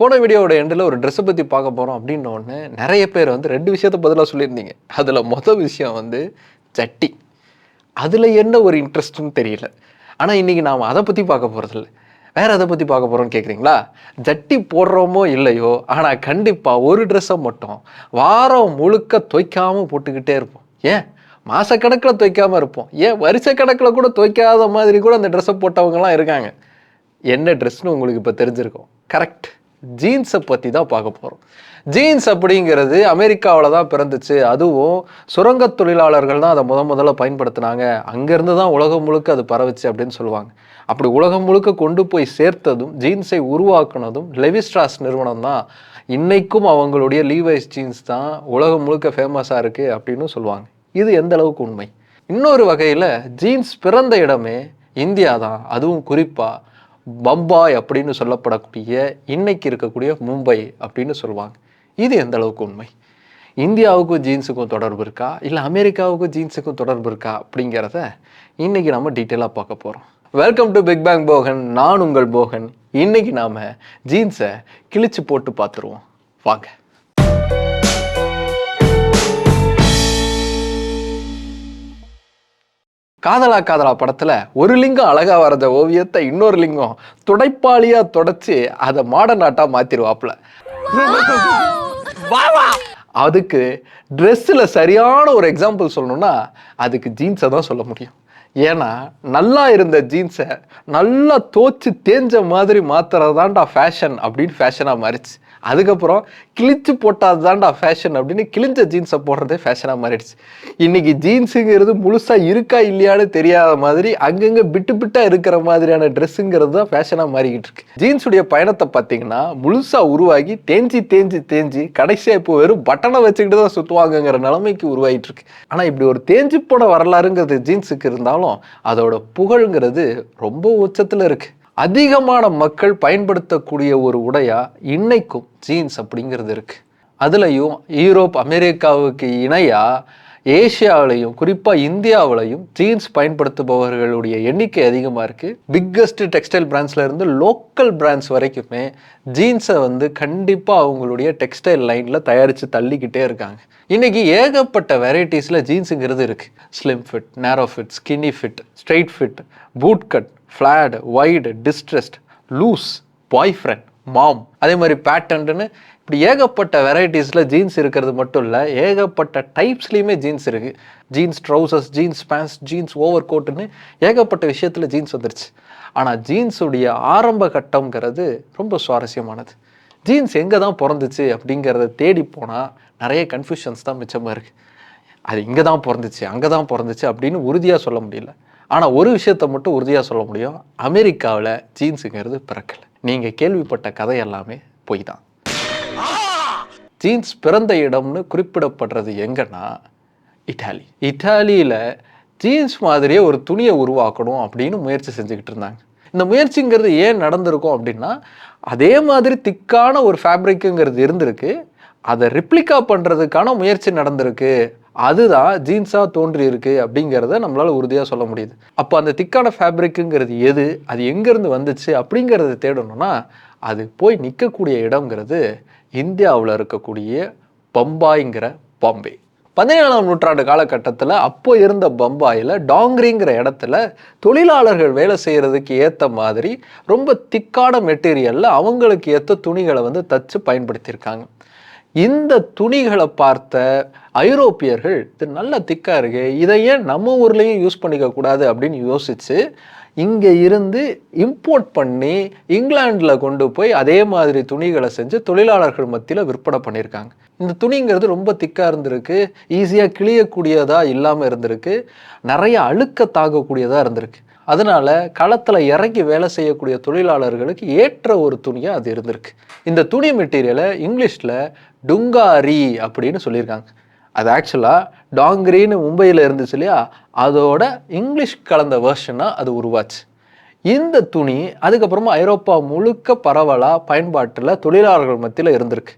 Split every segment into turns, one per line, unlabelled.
போன வீடியோவோட எண்டில் ஒரு ட்ரெஸ்ஸை பற்றி பார்க்க போகிறோம் அப்படின்ன உடனே நிறைய பேர் வந்து ரெண்டு விஷயத்த பதிலாக சொல்லியிருந்தீங்க. அதில் மொதல் விஷயம் வந்து சட்டி. அதில் என்ன ஒரு இன்ட்ரெஸ்ட்னு தெரியல. ஆனால் இன்றைக்கி நாம் அதை பற்றி பார்க்க போகிறதில்ல வேறு எதை பற்றி பார்க்க போகிறோம்னு கேட்குறீங்களா ஜட்டி போடுறோமோ இல்லையோ ஆனால் கண்டிப்பாக ஒரு ட்ரெஸ்ஸை மட்டும் வாரம் முழுக்க துவைக்காமல் போட்டுக்கிட்டே இருப்போம். ஏன்? மாதக்கணக்கில் துவைக்காமல் இருப்போம். ஏன்? வருஷக்கணக்கில் கூட துவைக்காத மாதிரி கூட அந்த ட்ரெஸ்ஸை போட்டவங்கலாம் இருக்காங்க. என்ன ட்ரெஸ்ன்னு உங்களுக்கு இப்போ தெரிஞ்சிருக்கும். கரெக்ட் ஜீன்ஸை பற்றி தான் பார்க்க போகிறோம் ஜீன்ஸ் அப்படிங்கிறது அமெரிக்காவில் தான் பிறந்துச்சு. அதுவும் சுரங்க தொழிலாளர்கள் தான் அதை முத முதல்ல பயன்படுத்தினாங்க. அங்கேருந்து தான் உலகம் முழுக்க அது பரவுச்சு அப்படின்னு சொல்லுவாங்க. அப்படி உலகம் முழுக்க கொண்டு போய் சேர்த்ததும் ஜீன்ஸை உருவாக்குனதும் லெவிஸ்ட்ராஸ் நிறுவனம் தான். இன்றைக்கும் அவங்களுடைய லீவைஸ் ஜீன்ஸ் தான் உலகம் முழுக்க ஃபேமஸாக இருக்குது அப்படின்னு சொல்லுவாங்க. இது எந்த அளவுக்கு உண்மை? இன்னொரு வகையில் ஜீன்ஸ் பிறந்த இடமே இந்தியா தான். அதுவும் குறிப்பாக பம்பாய் அப்படின்னு சொல்லப்படக்கூடிய இன்னைக்கு இருக்கக்கூடிய மும்பை அப்படின்னு சொல்லுவாங்க. இது எந்த அளவுக்கு உண்மை? இந்தியாவுக்கும் ஜீன்ஸுக்கும் தொடர்பு இருக்கா? இல்லை அமெரிக்காவுக்கும் ஜீன்ஸுக்கும் தொடர்பு இருக்கா? அப்படிங்கிறத இன்னைக்கு நம்ம டீட்டெயிலாக பார்க்க போகிறோம் welcome to Big Bang Bogan நான் உங்கள் போகன். இன்னைக்கு நாம் ஜீன்ஸை கிழிச்சு போட்டு பார்த்துருவோம். வாங்க. காதலா காதலா படத்துல ஒரு லிங்கம் அழகா வரைஞ்ச ஓவியத்தை இன்னொரு லிங்கம் துடைப்பாளியா தொடச்சு அதை மாடர்ன் ஆட்டா மாத்திருவாப்புல. அதுக்கு ட்ரெஸ்ஸில் சரியான ஒரு எக்ஸாம்பிள் சொல்லணும்னா அதுக்கு ஜீன்ஸை தான் சொல்ல முடியும். ஏன்னா நல்லா இருந்த ஜீன்ஸை நல்லா தோச்சு தேஞ்ச மாதிரி மாத்துறது தான்டா ஃபேஷன் அப்படின்னு ஃபேஷனாக மாறிச்சு. அதுக்கப்புறம் கிழிச்சு போட்டாது தான்டா ஃபேஷன் அப்படின்னு கிழிஞ்ச ஜீன்ஸை போடுறதே ஃபேஷனாக மாறிடுச்சு. இன்னைக்கு ஜீன்ஸுங்கிறது முழுசாக இருக்கா இல்லையான்னு தெரியாத மாதிரி அங்கங்கே பிட்டு பிட்டாக இருக்கிற மாதிரியான ட்ரெஸ்ஸுங்கிறது தான் ஃபேஷனாக மாறிக்கிட்டு இருக்கு. ஜீன்ஸுடைய பயணத்தை பார்த்தீங்கன்னா முழுசாக உருவாகி தேஞ்சி தேஞ்சி தேஞ்சி கடைசியாக இப்போ வெறும் பட்டனை வச்சுக்கிட்டு தான் சுற்றுவாங்கங்கிற நிலைமைக்கு உருவாகிட்டு இருக்கு. ஆனால் இப்படி ஒரு தேஞ்சி போன வரலாறுங்கிறது ஜீன்ஸுக்கு இருந்தாலும் அதோட புகழுங்கிறது ரொம்ப உச்சத்தில் இருக்குது அதிகமான மக்கள் பயன்படுத்தக்கூடிய ஒரு உடையா இன்னைக்கும் ஜீன்ஸ் அப்படிங்கிறது இருக்கு. அதுலேயும் யூரோப் அமெரிக்காவுக்கு இணையா ஏஷியாவிலையும் குறிப்பாக இந்தியாவிலையும் ஜீன்ஸ் பயன்படுத்துபவர்களுடைய எண்ணிக்கை அதிகமாக இருக்குது பிக்கஸ்ட் டெக்ஸ்டைல் பிராண்ட்ஸ்ல இருந்து லோக்கல் பிராண்ட்ஸ் வரைக்குமே ஜீன்ஸை வந்து கண்டிப்பாக அவங்களுடைய டெக்ஸ்டைல் லைனில் தயாரித்து தள்ளிக்கிட்டே இருக்காங்க. இன்னைக்கு ஏகப்பட்ட வெரைட்டிஸில் ஜீன்ஸுங்கிறது இருக்குது slim fit narrow fit skinny fit straight fit boot cut flat wide distressed loose boyfriend mom அதே மாதிரி பேட்டன்ட்னு இப்படி ஏகப்பட்ட வெரைட்டிஸில் ஜீன்ஸ் இருக்கிறது மட்டும் இல்லை ஏகப்பட்ட டைப்ஸ்லேயுமே ஜீன்ஸ் இருக்குது jeans trousers jeans pants jeans over கோட்டுன்னு ஏகப்பட்ட விஷயத்தில் ஜீன்ஸ் வந்துருச்சு. ஆனால் ஜீன்ஸுடைய ஆரம்ப கட்டங்கிறது ரொம்ப சுவாரஸ்யமானது. ஜீன்ஸ் எங்கே தான் பிறந்துச்சு அப்படிங்கிறத தேடி போனால் நிறைய கன்ஃபியூஷன்ஸ் தான் மிச்சமாக இருக்குது அது இங்கே தான் பிறந்துச்சு அங்கே தான் பிறந்துச்சு அப்படின்னு உறுதியாக சொல்ல முடியல. ஆனால் ஒரு விஷயத்த மட்டும் உறுதியாக சொல்ல முடியும். அமெரிக்காவில் ஜீன்ஸுங்கிறது பிறக்கலை. நீங்கள் கேள்விப்பட்ட கதை எல்லாமே பொய் தான் ஜீன்ஸ் பிறந்த இடம்னு குறிப்பிடப்படுறது எங்கன்னா இட்டாலி. இட்டாலியில் ஜீன்ஸ் மாதிரியே ஒரு துணியை உருவாக்கணும் அப்படின்னு முயற்சி செஞ்சுக்கிட்டு இருந்தாங்க. இந்த முயற்சிங்கிறது ஏன் நடந்திருக்கும் அப்படின்னா அதே மாதிரி திக்கான ஒரு ஃபேப்ரிக்குங்கிறது இருந்திருக்கு. அதை ரிப்ளிகா பண்ணுறதுக்கான முயற்சி நடந்திருக்கு. அதுதான் ஜீன்ஸாக தோன்றி இருக்கு அப்படிங்கிறத நம்மளால் உறுதியாக சொல்ல முடியுது. அப்போ அந்த திக்கான ஃபேப்ரிக்குங்கிறது எது? அது எங்கேருந்து வந்துச்சு அப்படிங்கிறத தேடணும்னா அது போய் நிற்கக்கூடிய இடங்கிறது இந்தியாவில் இருக்கக்கூடிய பம்பாய்ங்கிற பாம்பே. பதினேழாம் நூற்றாண்டு காலகட்டத்தில் அப்போ இருந்த பம்பாயில் டாங்கிரிங்கிற இடத்துல தொழிலாளர்கள் வேலை செய்கிறதுக்கு ஏற்ற மாதிரி ரொம்ப திக்கான மெட்டீரியலில் அவங்களுக்கு ஏற்ற துணிகளை வந்து தச்சு பயன்படுத்தியிருக்காங்க. இந்த துணிகளை பார்த்த ஐரோப்பியர்கள் இது நல்ல திக்கா இருக்கு இதை ஏன் நம்ம ஊர்லேயும் யூஸ் பண்ணிக்க கூடாது அப்படின்னு யோசிச்சு இங்கே இருந்து இம்போர்ட் பண்ணி இங்கிலாண்டில் கொண்டு போய் அதே மாதிரி துணிகளை செஞ்சு தொழிலாளர்கள் மத்தியில் விற்பனை பண்ணியிருக்காங்க. இந்த துணிங்கிறது ரொம்ப திக்காக இருந்திருக்கு ஈஸியாக கிளியக்கூடியதாக இல்லாமல் இருந்திருக்கு நிறைய அழுக்க தாக்கக்கூடியதாக இருந்திருக்கு. அதனால களத்தில் இறங்கி வேலை செய்யக்கூடிய தொழிலாளர்களுக்கு ஏற்ற ஒரு துணியாக அது இருந்திருக்கு. இந்த துணி மெட்டீரியலை இங்கிலீஷில் டுங்காரி அப்படின்னு சொல்லியிருக்காங்க. அது ஆக்சுவலாக டாங்கிரின்னு மும்பையில் இருந்துச்சு இல்லையா? அதோட இங்கிலீஷ் கலந்த வேர்ஷனாக அது உருவாச்சு. இந்த துணி அதுக்கப்புறமா ஐரோப்பா முழுக்க பரவலாக பயன்பாட்டில் தொழிலாளர்கள் மத்தியில் இருந்திருக்கு.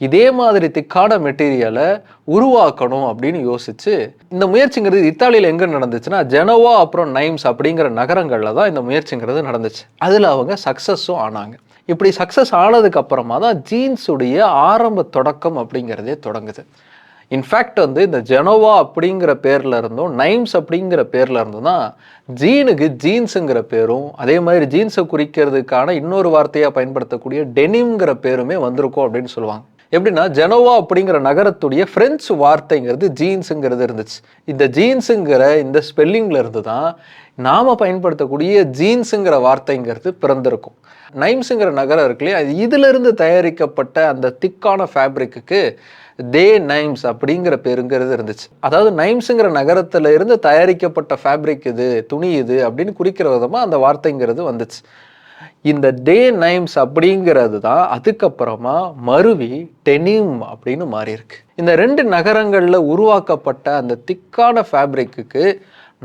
இதே மாதிரி திக்கான மெட்டீரியலை உருவாக்கணும் அப்படின்னு யோசிச்சு இந்த முயற்சிங்கிறது இத்தாலியில் எங்கே நடந்துச்சுன்னா ஜெனோவா அப்புறம் நைம்ஸ் அப்படிங்கிற நகரங்களில் தான் இந்த முயற்சிங்கிறது நடந்துச்சு. அதில் அவங்க சக்ஸஸும் ஆனாங்க. இப்படி சக்ஸஸ் ஆனதுக்கு அப்புறமா தான் ஜீன்ஸுடைய ஆரம்ப தொடக்கம் அப்படிங்கிறதே தொடங்குது. இன்ஃபேக்ட் வந்து இந்த ஜெனோவா அப்படிங்கிற பேர்ல இருந்தும் நைம்ஸ் அப்படிங்கிற பேர்ல இருந்தும் தான் ஜீனுக்கு ஜீன்ஸுங்கிற பேரும் அதே மாதிரி ஜீன்ஸை குறிக்கிறதுக்கான இன்னொரு வார்த்தையாக பயன்படுத்தக்கூடிய டெனிம்ங்கிற பேருமே வந்திருக்கும் அப்படின்னு சொல்லுவாங்க. எப்படின்னா ஜெனோவா அப்படிங்கிற நகரத்துடைய ஃப்ரெஞ்சு வார்த்தைங்கிறது ஜீன்ஸுங்கிறது இருந்துச்சு. இந்த ஜீன்ஸுங்கிற இந்த ஸ்பெல்லிங்ல இருந்து தான் நாம் பயன்படுத்தக்கூடிய ஜீன்ஸுங்கிற வார்த்தைங்கிறது பிறந்திருக்கும். நைம்ஸுங்கிற நகரம் இருக்கு இல்லையா? இதிலிருந்து தயாரிக்கப்பட்ட அந்த திக்கான ஃபேப்ரிக்கு தே நைம்ஸ் அப்படிங்கிற பேருங்கிறது இருந்துச்சு. அதாவது நைம்ஸுங்கிற நகரத்துல இருந்து தயாரிக்கப்பட்ட ஃபேப்ரிக் இது துணி இது அப்படின்னு குறிக்கிற விதமாக அந்த வார்த்தைங்கிறது வந்துச்சு. இந்த டே நைம்ஸ் அப்படிங்கிறது தான் அதுக்கப்புறமா மருவி டெனிம் அப்படின்னு மாறியிருக்கு. இந்த ரெண்டு நகரங்களில் உருவாக்கப்பட்ட அந்த திக்கான ஃபேப்ரிக்கு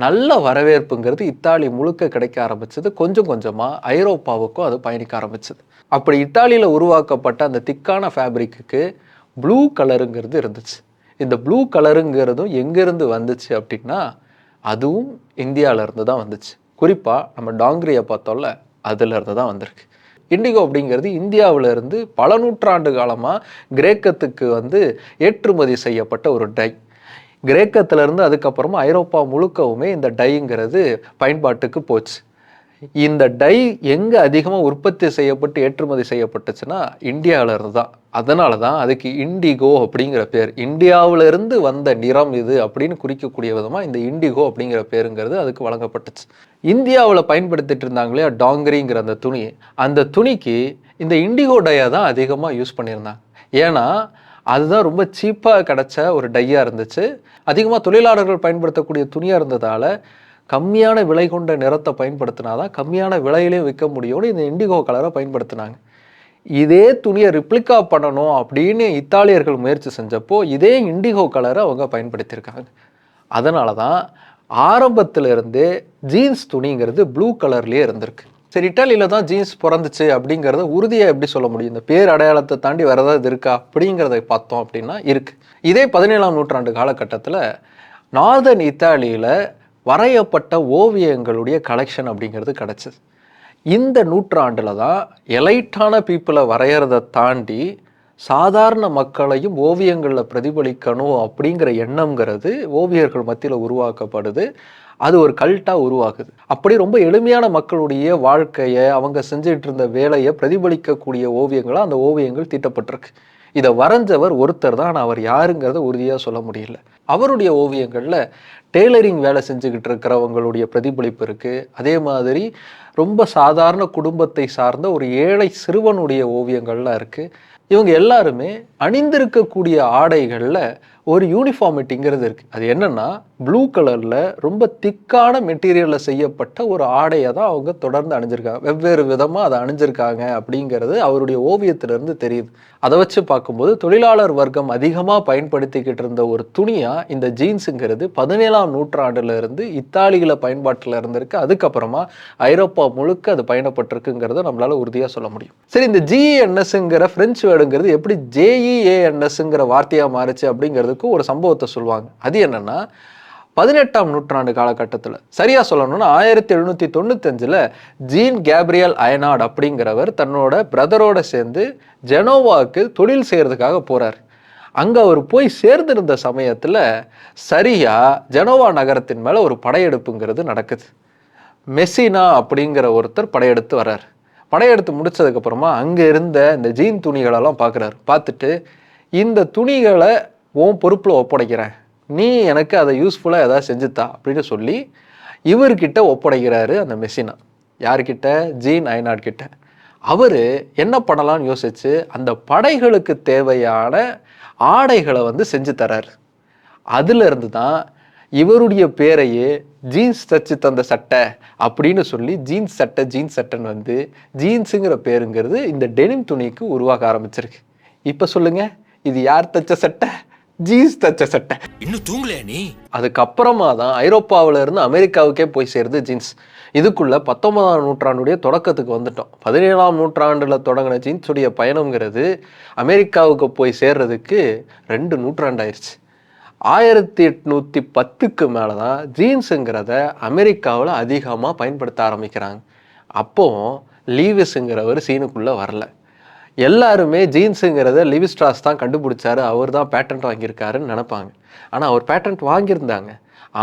நல்ல வரவேற்புங்கிறது இத்தாலி முழுக்க கிடைக்க ஆரம்பிச்சது. கொஞ்சம் கொஞ்சமாக ஐரோப்பாவுக்கும் அது பயணிக்க ஆரம்பிச்சது. அப்படி இத்தாலியில் உருவாக்கப்பட்ட அந்த திக்கான ஃபேப்ரிக்கு ப்ளூ கலருங்கிறது இருந்துச்சு. இந்த ப்ளூ கலருங்கிறதும் எங்கேருந்து வந்துச்சு அப்படின்னா அதுவும் இந்தியாவிலேருந்து தான் வந்துச்சு. குறிப்பாக நம்ம டாங்கிரியை பார்த்தோம்ல அதுலேருந்து தான் வந்திருக்கு. இண்டிகோ அப்படிங்கிறது இந்தியாவிலேருந்து பல நூற்றாண்டு காலமாக கிரேக்கத்துக்கு வந்து ஏற்றுமதி செய்யப்பட்ட ஒரு டை. கிரேக்கத்திலேருந்து அதுக்கப்புறமா ஐரோப்பா முழுக்கவுமே இந்த டைங்கிறது பயன்பாட்டுக்கு போச்சு. இந்த டை எங்கே அதிகமாக உற்பத்தி செய்யப்பட்டு ஏற்றுமதி செய்யப்பட்டுச்சுன்னா இந்தியாவிலிருந்து தான் அதனால தான் அதுக்கு இண்டிகோ அப்படிங்கிற பேர். இந்தியாவிலிருந்து வந்த நிறம் இது அப்படின்னு குறிக்கக்கூடிய விதமாக இந்த இண்டிகோ அப்படிங்கிற பேருங்கிறது அதுக்கு வழங்கப்பட்டுச்சு. இந்தியாவில் பயன்படுத்திட்டு இருந்தாங்களே டாங்கரிங்கிற அந்த துணி. அந்த துணிக்கு இந்த இண்டிகோ டையை தான் அதிகமாக யூஸ் பண்ணியிருந்தாங்க. ஏன்னா அதுதான் ரொம்ப சீப்பாக கிடச்ச ஒரு டையாக இருந்துச்சு. அதிகமாக தொழிலாளர்கள் பயன்படுத்தக்கூடிய துணியாக இருந்ததால் கம்மியான விலை கொண்ட நிறத்தை பயன்படுத்தினா தான் கம்மியான விலையிலையும் விற்க முடியும்னு இந்த இண்டிகோ கலரை பயன்படுத்தினாங்க. இதே துணியை ரிப்ளிகா பண்ணணும் அப்படின்னு இத்தாலியர்கள் முயற்சி செஞ்சப்போ இதே இண்டிகோ கலரை அவங்க பயன்படுத்தியிருக்காங்க. அதனால தான் ஆரம்பத்துல இருந்தே ஜீன்ஸ் துணிங்கிறது ப்ளூ கலர்லேயே இருந்திருக்கு. சரி இட்டாலியில் தான் ஜீன்ஸ் பிறந்துச்சு அப்படிங்கிறத உறுதியாக எப்படி சொல்ல முடியும்? இந்த பேர் அடையாளத்தை தாண்டி வேறு ஏதாவது இருக்கா அப்படிங்கிறத பார்த்தோம் அப்படின்னா இருக்குது இதே பதினேழாம் நூற்றாண்டு காலகட்டத்தில் நார்தர்ன் இத்தாலியில் வரையப்பட்ட ஓவியங்களுடைய கலெக்ஷன் அப்படிங்கிறது கிடச்சிது. இந்த நூற்றாண்டில் தான் எலைட்டான பீப்புளை வரைகிறத தாண்டி சாதாரண மக்களையும் ஓவியங்களில் பிரதிபலிக்கணும் அப்படிங்கிற எண்ணம்ங்கிறது ஓவியர்கள் மத்தியில் உருவாக்கப்படுது. அது ஒரு கல்ட்டாக உருவாகுது அப்படி ரொம்ப எளிமையான மக்களுடைய வாழ்க்கையை அவங்க செஞ்சுட்டு இருந்த வேலையை பிரதிபலிக்கக்கூடிய ஓவியங்களாக அந்த ஓவியங்கள் தீட்டப்பட்டிருக்கு. இதை வரைஞ்சவர் ஒருத்தர் தான் ஆனால் அவர் யாருங்கிறத உறுதியாக சொல்ல முடியல. அவருடைய ஓவியங்களில் டெய்லரிங் வேலை செஞ்சுக்கிட்டு இருக்கிறவங்களுடைய பிரதிபலிப்பு இருக்குது அதே மாதிரி ரொம்ப சாதாரண குடும்பத்தை சார்ந்த ஒரு ஏழை சிறுவனுடைய ஓவியங்கள்லாம் இருக்குது இவங்க எல்லாருமே அணிந்திருக்கக்கூடிய ஆடைகளில் ஒரு யூனிஃபார்மிட்டிங்கிறது இருக்குது அது என்னென்னா ப்ளூ கலரில் ரொம்ப திக்கான மெட்டீரியலில் செய்யப்பட்ட ஒரு ஆடையை தான் அவங்க தொடர்ந்து அணிஞ்சிருக்காங்க. வெவ்வேறு விதமாக அதை அணிஞ்சிருக்காங்க அப்படிங்கிறது அவருடைய ஓவியத்திலிருந்து தெரியுது. அதை வச்சு பார்க்கும்போது தொழிலாளர் வர்க்கம் அதிகமாக பயன்படுத்திக்கிட்டு இருந்த ஒரு துணியாக இந்த ஜீன்ஸுங்கிறது பதினேழாம் நூற்றாண்டுலேருந்து இத்தாலியில் பயன்பாட்டில் இருந்திருக்கு. அதுக்கப்புறமா ஐரோப்பா முழுக்க அது பயணப்பட்டிருக்குங்கிறத நம்மளால் உறுதியாக சொல்ல முடியும். சரி இந்த ஜிஇஎன்எஸ்ங்கிற ஃப்ரெஞ்சு வேர்டுங்கிறது எப்படி ஜேஇஏஎன்எஸ்ங்கிற வார்த்தையாக மாறுச்சு அப்படிங்கிறதுக்கு ஒரு சம்பவத்தை சொல்லுவாங்க. அது என்னன்னா பதினெட்டாம் நூற்றாண்டு காலகட்டத்தில் சரியாக சொல்லணும்னா ஆயிரத்தி எழுநூற்றி தொண்ணூத்தஞ்சில் ஜீன் கேப்ரியல் அயனாட் அப்படிங்கிறவர் தன்னோட பிரதரோட சேர்ந்து ஜெனோவாக்கு தொழில் செய்கிறதுக்காக போகிறார் அங்கே அவர் போய் சேர்ந்திருந்த சமயத்தில் சரியாக ஜெனோவா நகரத்தின் மேலே ஒரு படையெடுப்புங்கிறது நடக்குது. மெஸ்ஸினா அப்படிங்கிற ஒருத்தர் படையெடுத்து வர்றார். படையெடுத்து முடித்ததுக்கப்புறமா அங்கே இருந்த இந்த ஜீன் துணிகளெல்லாம் பார்க்குறாரு பார்த்துட்டு இந்த துணிகளை உன் பொறுப்பில் ஒப்படைக்கிறேன். நீ எனக்கு அதை யூஸ்ஃபுல்லாக எதாவது செஞ்சுத்தா அப்படின்னு சொல்லி இவர்கிட்ட ஒப்படைக்கிறாரு அந்த மெஷினை. யார்கிட்ட? ஜீன் ஐநாட் கிட்ட. அவர் என்ன பண்ணலாம்னு யோசிச்சு அந்த படைகளுக்கு தேவையான ஆடைகளை வந்து செஞ்சு தராரு. அதிலிருந்து தான் இவருடைய பேரையே ஜீன்ஸ் தச்சு தந்த சட்டை அப்படின்னு சொல்லி ஜீன்ஸ் சட்டை ஜீன்ஸ் சட்டைன்னு வந்து ஜீன்ஸுங்கிற பேருங்கிறது இந்த டெனிம் துணிக்கு உருவாக ஆரம்பிச்சிருக்கு. இப்போ சொல்லுங்கள் இது யார் தச்ச சட்டை? ஜீன்ஸ் தச்ச சட்டை.
இன்னும் தூங்கலையா நீ?
அதுக்கப்புறமா தான் ஐரோப்பாவுல இருந்து அமெரிக்காவுக்கே போய் சேருது ஜீன்ஸ். இதுக்குள்ள பத்தொன்பதாம் நூற்றாண்டுடைய தொடக்கத்துக்கு வந்துட்டோம். பதினேழாம் நூற்றாண்டுல தொடங்கின ஜீன்ஸுடைய பயணம்ங்கிறது அமெரிக்காவுக்கு போய் சேர்றதுக்கு ரெண்டு நூற்றாண்டாயிருச்சு. ஆயிரத்தி எட்நூத்தி பத்துக்கு மேலே தான் ஜீன்ஸுங்கிறத அமெரிக்காவில் அதிகமாக பயன்படுத்த ஆரம்பிக்கிறாங்க. அப்போ லீவிஸுங்கிறவர் சீனுக்குள்ளே வரல. எல்லாருமே ஜீன்ஸுங்கிறத லிவிஸ்ட்ராஸ் தான் கண்டுபிடிச்சாரு. அவர் தான் பேட்டன்ட் வாங்கியிருக்காருன்னு நினைப்பாங்க. ஆனால் அவர் பேட்டன்ட் வாங்கியிருந்தாங்க.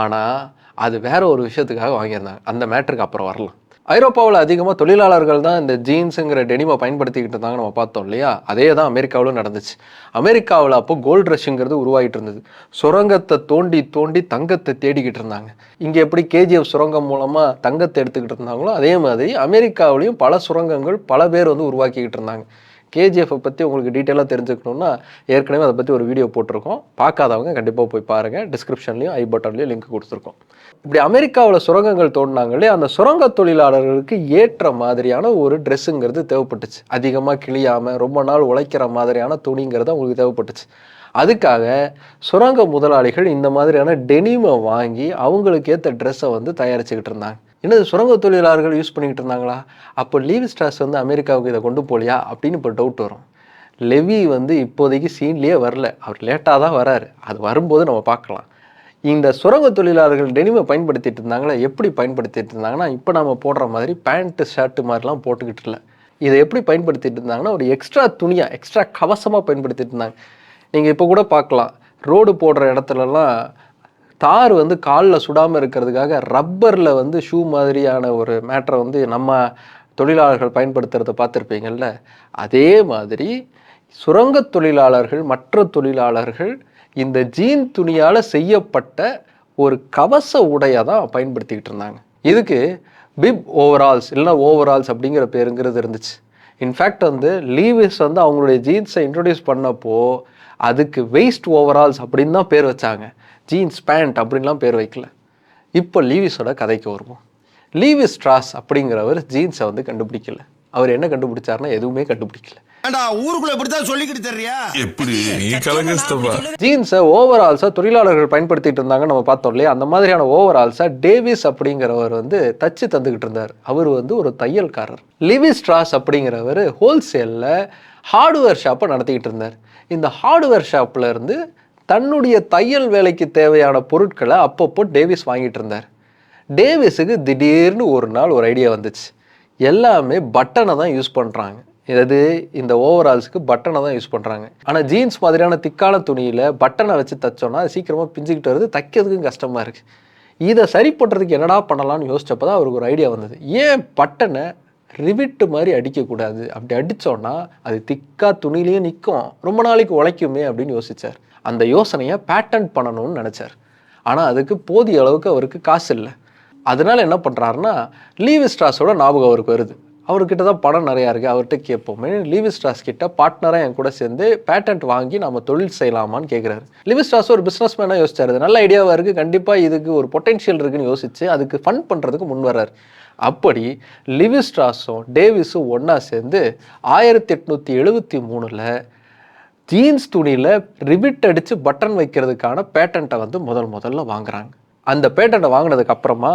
ஆனால் அது வேற ஒரு விஷயத்துக்காக வாங்கியிருந்தாங்க. அந்த மேட்டருக்கு அப்புறம் வரலாம். ஐரோப்பாவில் அதிகமாக தொழிலாளர்கள் தான் இந்த ஜீன்ஸுங்கிற டெனிமை பயன்படுத்திக்கிட்டு இருந்தாங்க நம்ம பார்த்தோம் இல்லையா? அதே தான் அமெரிக்காவிலும் நடந்துச்சு. அமெரிக்காவில் அப்போ கோல்ட் ரஷ்ங்கிறது உருவாகிட்டு இருந்தது. சுரங்கத்தை தோண்டி தோண்டி தங்கத்தை தேடிக்கிட்டு இருந்தாங்க. இங்கே எப்படி கேஜிஎஃப் சுரங்கம் மூலமாக தங்கத்தை எடுத்துக்கிட்டு இருந்தாங்களோ அதே மாதிரி அமெரிக்காவிலையும் பல சுரங்கங்கள் பல பேர் வந்து உருவாக்கிக்கிட்டு இருந்தாங்க. கேஜிஎஃப்பை பற்றி உங்களுக்கு டீட்டெயிலாக தெரிஞ்சுக்கணுன்னா ஏற்கனவே அதை பற்றி ஒரு வீடியோ போட்டிருக்கோம். பார்க்காதவங்க கண்டிப்பாக போய் பாருங்கள் டிஸ்கிரிப்ஷன்லையும் ஐ பட்டன்லையும் லிங்க் கொடுத்துருக்கோம். இப்படி அமெரிக்காவில் சுரங்கங்கள் தோண்டினாங்களே அந்த சுரங்க தொழிலாளர்களுக்கு ஏற்ற மாதிரியான ஒரு ட்ரெஸ்ஸுங்கிறது தேவைப்பட்டுச்சு. அதிகமாக கிழியாமல் ரொம்ப நாள் உழைக்கிற மாதிரியான துணிங்கிறது அவங்களுக்கு தேவைப்பட்டுச்சு. அதுக்காக சுரங்க முதலாளிகள் இந்த மாதிரியான டெனிமை வாங்கி அவங்களுக்கு ஏற்ற ட்ரெஸ்ஸை வந்து தயாரிச்சுக்கிட்டு இருந்தாங்க. என்னது சுரங்க தொழிலாளர்கள் யூஸ் பண்ணிக்கிட்டு இருந்தாங்களா? அப்போ லீவ் ஸ்டார்ஸ் வந்து அமெரிக்காவுக்கு இதை கொண்டு போகலையா? அப்படின்னு இப்போ டவுட் வரும். லெவி வந்து இப்போதைக்கு சீன்லேயே வரல. அவர் லேட்டாக தான் வராரு. அது வரும்போது நம்ம பார்க்கலாம். இந்த சுரங்க தொழிலாளர்கள் டெனிமை பயன்படுத்திட்டு இருந்தாங்களா? எப்படி பயன்படுத்திட்டு இருந்தாங்கன்னா இப்போ நம்ம போடுற மாதிரி பேண்ட்டு ஷர்ட்டு மாதிரிலாம் போட்டுக்கிட்டு இல்லை. இதை எப்படி பயன்படுத்திட்டு இருந்தாங்கன்னா ஒரு எக்ஸ்ட்ரா துணியாக எக்ஸ்ட்ரா கவசமாக பயன்படுத்திட்டு இருந்தாங்க. நீங்கள் இப்போ கூட பார்க்கலாம். ரோடு போடுற இடத்துலலாம் தார் வந்து காலில் சுடாமல் இருக்கிறதுக்காக ரப்பரில் வந்து ஷூ மாதிரியான ஒரு மேட்டரை வந்து நம்ம தொழிலாளர்கள் பயன்படுத்துகிறத பார்த்துருப்பீங்கள்ல அதே மாதிரி சுரங்க தொழிலாளர்கள் மற்ற தொழிலாளர்கள் இந்த ஜீன் துணியால் செய்யப்பட்ட ஒரு கவச உடையை தான் பயன்படுத்திக்கிட்டு இருந்தாங்க. இதுக்கு பிப் ஓவரால்ஸ் இல்லைன்னா ஓவரால்ஸ் அப்படிங்கிற பேருங்கிறது இருந்துச்சு. இன்ஃபேக்ட் வந்து லீவிஸ் வந்து அவங்களுடைய ஜீன்ஸை இன்ட்ரடியூஸ் பண்ணப்போ அதுக்கு வெயிஸ்ட் ஓவரால்ஸ் அப்படின்னு தான் பேர் வச்சாங்க. ஜீன்ஸ் பேண்ட் அப்படின்லாம் பேர் வைக்கல. இப்போ லீவிஸோட கதைக்கு வருவோம். லீவிஸ் ஸ்ட்ராஸ் அப்படிங்கிறவர் ஜீன்ஸை வந்து கண்டுபிடிக்கல. அவர் என்ன கண்டுபிடிச்சாருன்னா எதுவுமே கண்டுபிடிக்கல. ஜீன்ஸை ஓவரால்ஸாக தொழிலாளர்கள் பயன்படுத்திட்டு இருந்தாங்க நம்ம பார்த்தோம் இல்லையா? அந்த மாதிரியான ஓவரால்ஸை டேவிஸ் அப்படிங்கிறவர் வந்து தச்சு தந்துக்கிட்டு இருந்தார். அவர் வந்து ஒரு தையல்காரர். லிவி ஸ்ட்ராஸ் அப்படிங்கிறவர் ஹோல்சேலில் ஹார்ட்வேர் ஷாப்பை நடத்திக்கிட்டு இருந்தார். இந்த ஹார்ட்வேர் ஷாப்பில் இருந்து தன்னுடைய தையல் வேலைக்கு தேவையான பொருட்களை அப்பப்போ டேவிஸ் வாங்கிட்டு இருந்தார். டேவிஸுக்கு திடீர்னு ஒரு நாள் ஒரு ஐடியா வந்துச்சு. எல்லாமே பட்டனை தான் யூஸ் பண்ணுறாங்க இது இந்த ஓவரால்ஸுக்கு பட்டனை தான் யூஸ் பண்ணுறாங்க ஆனால் ஜீன்ஸ் மாதிரியான திக்கான துணியில் பட்டனை வச்சு தைச்சோன்னா அது சீக்கிரமாக பிஞ்சுக்கிட்டு வருது தைக்கிறதுக்கும் கஷ்டமாக இருக்குது இதை சரி பண்ணுறதுக்கு என்னடா பண்ணலாம்னு யோசிச்சப்போ தான் அவருக்கு ஒரு ஐடியா வந்தது. ஏன் பட்டனை ரிவிட்டு மாதிரி அடிக்கக்கூடாது? அப்படி அடித்தோன்னா அது திக்கா துணிலேயே நிற்கும் ரொம்ப நாளைக்கு உழைக்குமே அப்படின்னு யோசிச்சார். அந்த யோசனையை பேட்டன் பண்ணணும்னு நினச்சார். ஆனால் அதுக்கு போதிய அளவுக்கு அவருக்கு காசு இல்லை. அதனால என்ன பண்ணுறாருன்னா லீவிஸ்ட்ராஸோட ஞாபகம் அவருக்கு வருது. அவர்கிட்ட தான் படம் நிறையா இருக்குது அவர்கிட்ட கேட்போமே. லீவி ஸ்ட்ராஸ் கிட்ட பார்ட்னராக என் கூட சேர்ந்து பேட்டன்ட் வாங்கி நம்ம தொழில் செய்யலாமான்னு கேட்குறாரு லிவிஸ்ட்ராஸ் ஒரு பிஸ்னஸ் மேனாக யோசிச்சாரு நல்ல ஐடியாவாக இருக்குது கண்டிப்பாக இதுக்கு ஒரு பொட்டென்ஷியல் இருக்குன்னு யோசிச்சு அதுக்கு ஃபண்ட் பண்ணுறதுக்கு முன் வர்றாரு. அப்படி லிவிஸ்ட்ராஸும் டேவிஸும் ஒன்றா சேர்ந்து ஆயிரத்தி எட்நூற்றி எழுபத்தி மூணில் ஜீன்ஸ் துணியில் ரிவிட் அடித்து பட்டன் வைக்கிறதுக்கான பேட்டண்ட்டை வந்து முதல் முதல்ல வாங்குறாங்க. அந்த பேட்டண்ட்டை வாங்கினதுக்கு அப்புறமா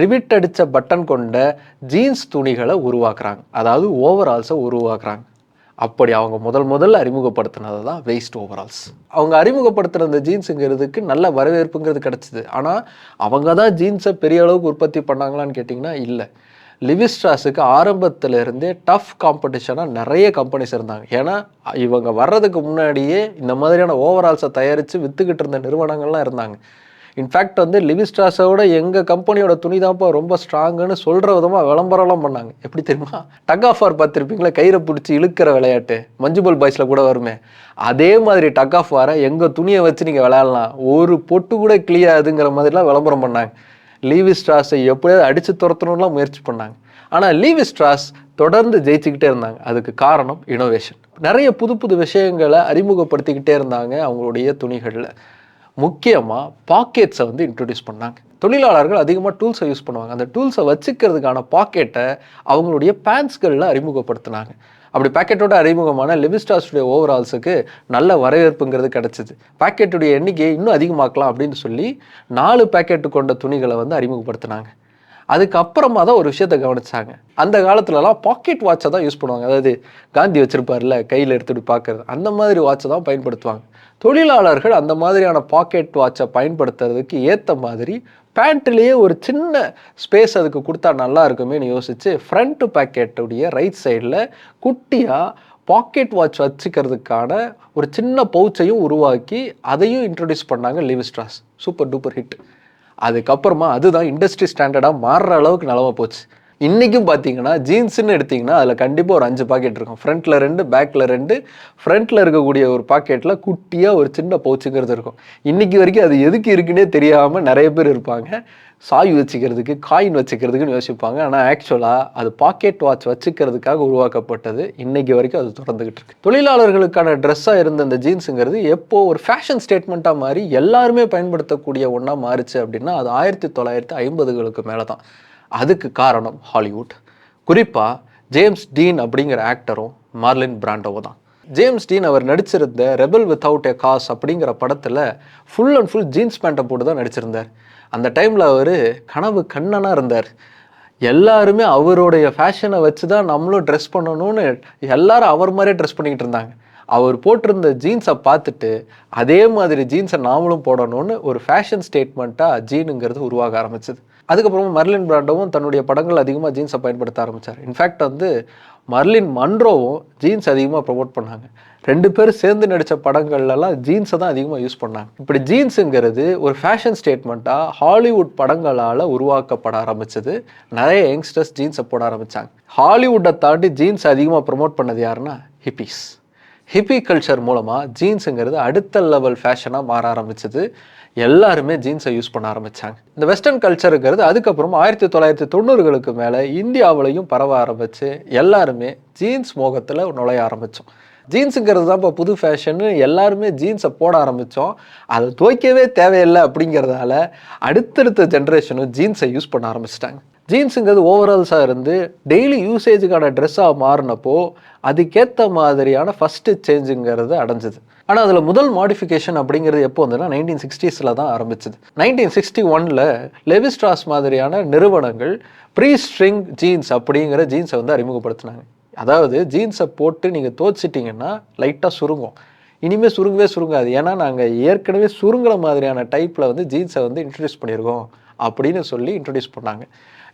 ரிவிட் அடித்த பட்டன் கொண்ட ஜீன்ஸ் துணிகளை உருவாக்குறாங்க. அதாவது ஓவரால்ஸை உருவாக்குறாங்க. அப்படி அவங்க முதல் முதல்ல அறிமுகப்படுத்தினது தான் வேஸ்ட் ஓவரால்ஸ் அவங்க அறிமுகப்படுத்துகிற அந்த ஜீன்ஸுங்கிறதுக்கு நல்ல வரவேற்புங்கிறது கிடச்சிது. ஆனால் அவங்க தான் ஜீன்ஸை பெரிய அளவுக்கு உற்பத்தி பண்ணாங்களான்னு கேட்டிங்கன்னா இல்லை. லிவிஸ்ட்ராஸுக்கு ஆரம்பத்தில் இருந்தே டஃப் காம்படிஷனாக நிறைய கம்பெனிஸ் இருந்தாங்க. ஏன்னா இவங்க வர்றதுக்கு முன்னாடியே இந்த மாதிரியான ஓவரால்ஸை தயாரித்து விற்றுக்கிட்டு இருந்த நிறுவனங்கள்லாம் இருந்தாங்க. இன்ஃபேக்ட் வந்து லிவிஸ்ட்ராஸோட எங்கள் கம்பெனியோட துணி தான்ப்பா ரொம்ப ஸ்ட்ராங்குன்னு சொல்கிற விதமாக விளம்பரம்லாம் பண்ணாங்க. எப்படி தெரியுமா? டக் ஆஃப் ஆர் பார்த்துருப்பீங்களா? கயிறை பிடிச்சி இழுக்கிற விளையாட்டு. மஞ்சுபல் பாய்ஸில் கூட வருமே. அதே மாதிரி டக் ஆஃப் வாரை எங்கள் துணியை வச்சு நீங்கள் விளையாடலாம். ஒரு பொட்டு கூட கிளியாதுங்கிற மாதிரிலாம் விளம்பரம் பண்ணாங்க. லீவி ஸ்ட்ராஸை எப்படியாவது அடித்து துரத்தணும்லாம் முயற்சி பண்ணாங்க. ஆனால் லீவி ஸ்ட்ராஸ் தொடர்ந்து ஜெயிச்சுக்கிட்டே இருந்தாங்க. அதுக்கு காரணம் இனோவேஷன் நிறைய புது புது விஷயங்களை அறிமுகப்படுத்திக்கிட்டே இருந்தாங்க அவங்களுடைய துணிகளில். முக்கியமாக பாக்கெட்ஸை வந்து இன்ட்ரடியூஸ் பண்ணாங்க. தொழிலாளர்கள் அதிகமாக டூல்ஸை யூஸ் பண்ணுவாங்க. அந்த டூல்ஸை வச்சுக்கிறதுக்கான பாக்கெட்டை அவங்களுடைய பேண்ட்ஸ்களில் அறிமுகப்படுத்தினாங்க. அப்படி பாக்கெட்டோட அறிமுகமான லிவிஸ்டாஸுடைய ஓவரால்ஸுக்கு நல்ல வரவேற்புங்கிறது கிடச்சிது. பாக்கெட்டுடைய எண்ணிக்கையை இன்னும் அதிகமாக்கலாம் அப்படின்னு சொல்லி நாலு பாக்கெட்டு கொண்ட துணிகளை வந்து அறிமுகப்படுத்தினாங்க. அதுக்கப்புறமா தான் ஒரு விஷயத்தை கவனிச்சாங்க. அந்த காலத்துலலாம் பாக்கெட் வாட்சை தான் யூஸ் பண்ணுவாங்க. அதாவது காந்தி வச்சுருப்பார்ல கையில் எடுத்துகிட்டு பார்க்குறது அந்த மாதிரி வாட்சை தான் பயன்படுத்துவாங்க. தொழிலாளர்கள் அந்த மாதிரியான பாக்கெட் வாட்சை பயன்படுத்துறதுக்கு ஏற்ற மாதிரி பேண்ட்லேயே ஒரு சின்ன ஸ்பேஸ் அதுக்கு கொடுத்தா நல்லா இருக்குமேன்னு யோசித்து ஃப்ரண்ட் பாக்கெட்டுடைய ரைட் சைடில் குட்டியாக பாக்கெட் வாட்ச் வச்சுக்கிறதுக்கான ஒரு சின்ன பவுச்சையும் உருவாக்கி அதையும் இன்ட்ரடியூஸ் பண்ணாங்க லிவிஸ்ட்ராஸ் சூப்பர் டூப்பர் ஹிட் அதுக்கப்புறமா அதுதான் இண்டஸ்ட்ரி ஸ்டாண்டர்டாக மாறுற அளவுக்கு நிலமை போச்சு. இன்றைக்கும் பார்த்தீங்கன்னா ஜீன்ஸுன்னு எடுத்தீங்கன்னா அதில் கண்டிப்பாக ஒரு அஞ்சு பாக்கெட் இருக்கும். ஃப்ரண்ட்டில் ரெண்டு பேக்கில் ரெண்டு. ஃப்ரண்ட்டில் இருக்கக்கூடிய ஒரு பாக்கெட்டில் குட்டியாக ஒரு சின்ன பவுச்சுங்கிறது இருக்கும். இன்றைக்கி வரைக்கும் அது எதுக்கு இருக்குன்னே தெரியாமல் நிறைய பேர் இருப்பாங்க. சாய் வச்சுக்கிறதுக்கு காயின் வச்சுக்கிறதுக்குன்னு யோசிப்பாங்க. ஆனால் ஆக்சுவலாக அது பாக்கெட் வாட்ச் வச்சுக்கிறதுக்காக உருவாக்கப்பட்டது இன்னைக்கு வரைக்கும் அது தொடர்ந்துக்கிட்டு இருக்கு. தொழிலாளர்களுக்கான ட்ரெஸ்ஸாக இருந்த இந்த ஜீன்ஸுங்கிறது எப்போ ஒரு ஃபேஷன் ஸ்டேட்மெண்ட்டாக மாறி எல்லாருமே பயன்படுத்தக்கூடிய ஒன்றா மாறுச்சு அப்படின்னா அது ஆயிரத்தி தொள்ளாயிரத்தி ஐம்பதுகளுக்கு மேலே தான் அதுக்கு காரணம் ஹாலிவுட். குறிப்பாக ஜேம்ஸ் டீன் அப்படிங்கிற ஆக்டரும் மார்லின் பிராண்டோவும் தான். ஜேம்ஸ் டீன் அவர் நடிச்சிருந்த ரெபல் வித்தவுட் எ காஸ் அப்படிங்கிற படத்தில் ஃபுல் அண்ட் ஃபுல் ஜீன்ஸ் பேண்ட்டை போட்டு தான் நடிச்சிருந்தார். அந்த டைமில் அவர் கனவு கண்ணனாக இருந்தார். எல்லாருமே அவருடைய ஃபேஷனை வச்சு தான் நம்மளும் ட்ரெஸ் பண்ணணும்னு எல்லாரும் அவர் மாதிரியே ட்ரெஸ் பண்ணிக்கிட்டு இருந்தாங்க. அவர் போட்டிருந்த ஜீன்ஸை பார்த்துட்டு அதே மாதிரி ஜீன்ஸை நாமளும் போடணும்னு ஒரு ஃபேஷன் ஸ்டேட்மெண்ட்டாக ஜீனுங்கிறது உருவாக ஆரம்பிச்சது. அதுக்கப்புறமா மர்லின் பிராண்டோவும் தன்னுடைய படங்கள் அதிகமாக ஜீன்ஸை பயன்படுத்த ஆரம்பித்தார் இன்ஃபேக்ட் வந்து மர்லின் மன்ரோவும் ஜீன்ஸ் அதிகமாக ப்ரொமோட் பண்ணாங்க. ரெண்டு பேரும் சேர்ந்து நடித்த படங்கள்லாம் ஜீன்ஸை தான் அதிகமாக யூஸ் பண்ணாங்க. இப்படி ஜீன்ஸுங்கிறது ஒரு ஃபேஷன் ஸ்டேட்மெண்ட்டாக ஹாலிவுட் படங்களால் உருவாக்கப்பட ஆரம்பிச்சது. நிறைய யங்ஸ்டர்ஸ் ஜீன்ஸை போட ஆரம்பித்தாங்க ஹாலிவுட்டை தாண்டி ஜீன்ஸ் அதிகமாக ப்ரொமோட் பண்ணது யாருன்னா ஹிப்பிஸ் ஹிப்பி கல்ச்சர் மூலமாக ஜீன்ஸுங்கிறது அடுத்த லெவல் ஃபேஷனாக மாற ஆரம்பிச்சது. எல்லாருமே ஜீன்ஸை யூஸ் பண்ண ஆரம்பித்தாங்க இந்த வெஸ்டர்ன் கல்ச்சருங்கிறது அதுக்கப்புறம் ஆயிரத்தி தொள்ளாயிரத்தி தொண்ணூறுகளுக்கு மேலே இந்தியாவிலையும் பரவ ஆரம்பித்து எல்லாருமே ஜீன்ஸ் மோகத்தில் நுழைய ஆரம்பித்தோம் ஜீன்ஸுங்கிறது தான் இப்போ புது ஃபேஷன்னு எல்லாருமே ஜீன்ஸை போட ஆரம்பித்தோம் அதை துவைக்கவே தேவையில்லை அப்படிங்கிறதால அடுத்தடுத்த ஜென்ரேஷனும் ஜீன்ஸை யூஸ் பண்ண ஆரம்பிச்சிட்டாங்க. ஜீன்ஸுங்கிறது ஓவரால்ஸாக இருந்து டெய்லி யூசேஜுக்கான ட்ரெஸ்ஸாக மாறினப்போ அதுக்கேற்ற மாதிரியான ஃபஸ்ட்டு சேஞ்சுங்கிறது அடைஞ்சிது. ஆனால் அதில் முதல் மாடிஃபிகேஷன் அப்படிங்கிறது எப்போ வந்ததுன்னா நைன்டீன் சிக்ஸ்டீஸில் தான் ஆரம்பிச்சது. நைன்டீன் சிக்ஸ்டி ஒனில் லெவிஸ்ட்ராஸ் மாதிரியான நிறுவனங்கள் ப்ரீ ஸ்ட்ரிங் ஜீன்ஸ் அப்படிங்கிற ஜீன்ஸை வந்து அறிமுகப்படுத்தினாங்க. அதாவது ஜீன்ஸை போட்டு நீங்கள் தோச்சிட்டிங்கன்னா லைட்டாக சுருங்கும். இனிமேல் சுருங்கவே சுருங்காது. ஏன்னா நாங்கள் ஏற்கனவே சுருங்குற மாதிரியான டைப்பில் வந்து ஜீன்ஸை வந்து இன்ட்ரடியூஸ் பண்ணியிருக்கோம் அப்படின்னு சொல்லி இன்ட்ரடியூஸ் பண்ணாங்க.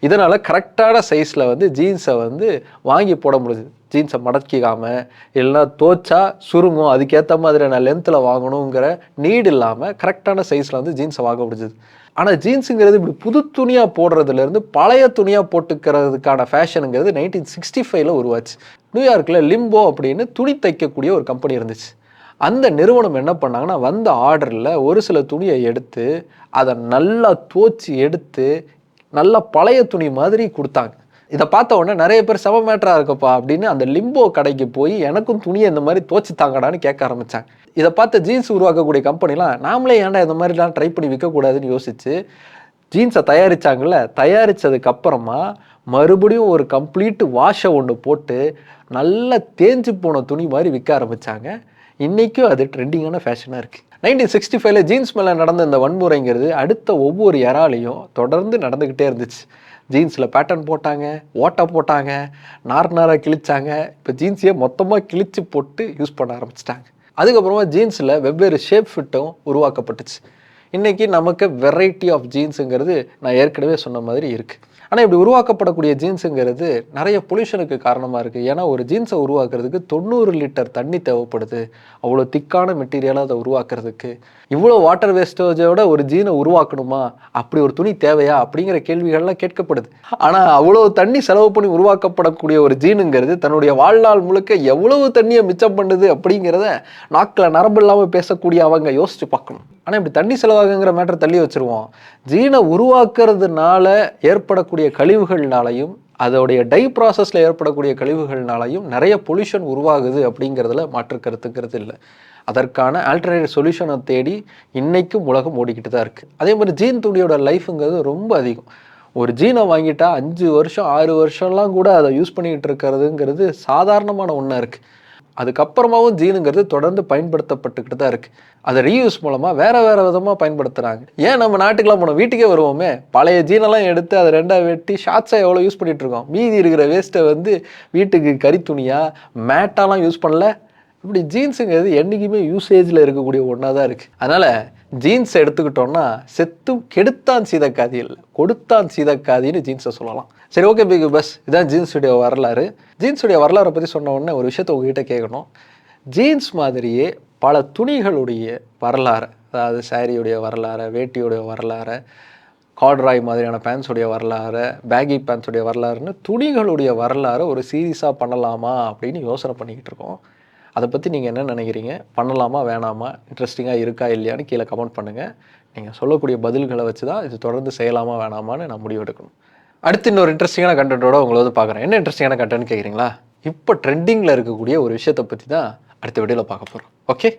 இதனால் கரெக்டான சைஸில் வந்து ஜீன்ஸை வந்து வாங்கி போட முடியுது ஜீன்ஸை மடக்கிக்காமல் இல்லைன்னா தோச்சா சுருங்கும் அதுக்கேற்ற மாதிரியான லென்த்தில் வாங்கணுங்கிற நீடு இல்லாமல் கரெக்டான சைஸில் வந்து ஜீன்ஸை வாங்க முடிஞ்சுது. ஆனால் ஜீன்ஸுங்கிறது இப்படி புது துணியாக போடுறதுலேருந்து பழைய துணியாக போட்டுக்கிறதுக்கான ஃபேஷனுங்கிறது நைன்டீன் சிக்ஸ்டி ஃபைவ்ல உருவாச்சு. நியூயார்க்கில் லிம்போ அப்படின்னு துணி தைக்கக்கூடிய ஒரு கம்பெனி இருந்துச்சு. அந்த நிறுவனம் என்ன பண்ணாங்கன்னா வந்த ஆர்டரில் ஒரு சில துணியை எடுத்து அதை நல்லா தோச்சி எடுத்து நல்ல பழைய துணி மாதிரி கொடுத்தாங்க. இதை பார்த்த உடனே நிறைய பேர் செவ மேட்டரா இருக்கப்பா அப்படின்னு அந்த லிம்போ கடைக்கு போய் எனக்கும் துணியை இந்த மாதிரி தோச்சு தாங்கடான்னு கேட்க ஆரம்பிச்சாங்க. இதை பார்த்து ஜீன்ஸ் உருவாக்கக்கூடிய கம்பெனிலாம் நாமளே ஏன்டா இந்த மாதிரிலாம் ட்ரை பண்ணி விற்கக்கூடாதுன்னு யோசிச்சு ஜீன்ஸை தயாரிச்சாங்கல்ல தயாரித்ததுக்கு அப்புறமா மறுபடியும் ஒரு கம்ப்ளீட் வாஷை ஒன்று போட்டு நல்லா தேஞ்சு போன துணி மாதிரி விற்க ஆரம்பிச்சாங்க. இன்றைக்கும் அது ட்ரெண்டிங்கான ஃபேஷனாக இருக்குது நைன்டீன் சிக்ஸ்டி ஃபைவ்ல ஜீன்ஸ் மேலே நடந்த இந்த வன்முறைங்கிறது அடுத்த ஒவ்வொரு இறாலையும் தொடர்ந்து நடந்துக்கிட்டே இருந்துச்சு. ஜீன்ஸில் பேட்டர்ன் போட்டாங்க ஓட்டை போட்டாங்க நார் நாராக கிழிச்சாங்க. இப்போ ஜீன்ஸையே மொத்தமாக கிழிச்சு போட்டு யூஸ் பண்ண ஆரம்பிச்சிட்டாங்க. அதுக்கப்புறமா ஜீன்ஸில் வெவ்வேறு ஷேப் ஃபிட்டும் உருவாக்கப்பட்டுச்சு. இன்றைக்கி நமக்கு வெரைட்டி ஆஃப் ஜீன்ஸுங்கிறது நான் ஏற்கனவே சொன்ன மாதிரி இருக்குது ஆனால் இப்படி உருவாக்கப்படக்கூடிய ஜீன்ஸுங்கிறது நிறைய பொல்யூஷனுக்கு காரணமாக இருக்குது ஏன்னா ஒரு ஜீன்ஸை உருவாக்குறதுக்கு தொண்ணூறு லிட்டர் தண்ணி தேவைப்படுது. அவ்வளோ திக்கான மெட்டீரியலாக அதை உருவாக்குறதுக்கு. இவ்வளோ வாட்டர் வேஸ்டேஜோட ஒரு ஜீனை உருவாக்கணுமா? அப்படி ஒரு துணி தேவையா? அப்படிங்கிற கேள்விகள்லாம் கேட்கப்படுது. ஆனால் அவ்வளோ தண்ணி செலவு பண்ணி உருவாக்கப்படக்கூடிய ஒரு ஜீனுங்கிறது தன்னுடைய வாழ்நாள் முழுக்க எவ்வளவு தண்ணியை மிச்சம் பண்ணுது அப்படிங்கிறத நாக்கில் நரம்பு இல்லாமல் பேசக்கூடிய அவங்க யோசிச்சு பார்க்கணும். ஆனால் இப்படி தண்ணி செலவாகுங்கிற மேட்டர் தள்ளி வச்சிருவோம். ஜீனை உருவாக்குறதுனால ஏற்படக்கூடிய கழிவுகள்னாலையும் அதோடைய டை ப்ராசஸில் ஏற்படக்கூடிய கழிவுகள்னாலையும் நிறைய பொல்யூஷன் உருவாகுது அப்படிங்கிறதுல மாற்று கருத்துக்கிறது இல்லை. அதற்கான ஆல்டர்னேட்டிவ் சொல்யூஷனை தேடி இன்றைக்கும் உலகம் ஓடிக்கிட்டு தான் இருக்குது அதே மாதிரி ஜீன் துணியோட லைஃபுங்கிறது ரொம்ப அதிகம். ஒரு ஜீனை வாங்கிட்டா அஞ்சு வருஷம் ஆறு வருஷம்லாம் கூட அதை யூஸ் பண்ணிக்கிட்டு இருக்கிறதுங்கிறது சாதாரணமான ஒன்றா இருக்குது அதுக்கப்புறமாவும் ஜீனுங்கிறது தொடர்ந்து பயன்படுத்தப்பட்டுக்கிட்டு தான் இருக்குது அதை ரீயூஸ் மூலமாக வேறு வேறு விதமாக பயன்படுத்துகிறாங்க ஏன் நம்ம நாட்டுக்கெல்லாம் போனோம்? வீட்டுக்கே வருவோமே. பழைய ஜீனெல்லாம் எடுத்து அதை ரெண்டாக வெட்டி ஷார்ட்ஸாக எவ்வளோ யூஸ் பண்ணிகிட்ருக்கோம் இருக்கோம்? மீதி இருக்கிற வேஸ்ட்டை வந்து வீட்டுக்கு கறி துணியாக மேட்டாலாம் யூஸ் பண்ணல. இப்படி ஜீன்ஸுங்கிறது என்றைக்குமே யூசேஜில் இருக்கக்கூடிய ஒன்றா தான் இருக்குது அதனால் ஜீன்ஸ் எடுத்துக்கிட்டோம்னா செத்தும் கெடுத்தான் சீதக்காதி இல்லை. கொடுத்தான் சீதக்காதின்னு ஜீன்ஸை சொல்லலாம். சரி ஓகே பிக் பஸ் இதான் ஜீன்ஸுடைய வரலாறு. ஜீன்ஸுடைய வரலாறை பற்றி சொன்ன உடனே ஒரு விஷயத்தை உங்ககிட்ட கேட்கணும். ஜீன்ஸ் மாதிரியே பல துணிகளுடைய வரலாறு அதாவது சாரியுடைய வரலாறு வேட்டியுடைய வரலாறு கார்ட்ராய் மாதிரியான பேண்ட்ஸுடைய வரலாறு பேகி பேண்ட்ஸுடைய வரலாறுன்னு துணிகளுடைய வரலாறு ஒரு சீரியஸாக பண்ணலாமா அப்படின்னு யோசனை பண்ணிக்கிட்டு இருக்கோம். அதை பற்றி நீங்கள் என்ன நினைக்கிறீங்க? பண்ணலாமா வேணாமா? இன்ட்ரெஸ்டிங்காக இருக்கா இல்லையான்னு கீழே கமெண்ட் பண்ணுங்கள் நீங்கள் சொல்லக்கூடிய பதில்களை வச்சு தான் இது தொடர்ந்து செய்யலாமா வேணாமான்னு நான் முடிவு எடுக்கணும். அடுத்து இன்னொரு இன்ட்ரெஸ்டிங்கான கண்டென்ட்டோட உங்களை வந்து பார்க்குறேன். என்ன இன்ட்ரெஸ்டிங்கான கண்டென்ட் கேட்குறீங்களா இப்போ ட்ரெண்டிங்கில் இருக்கக்கூடிய ஒரு விஷயத்தை பற்றி தான் அடுத்த வீடியோவில் பார்க்க போகிறோம் ஓகே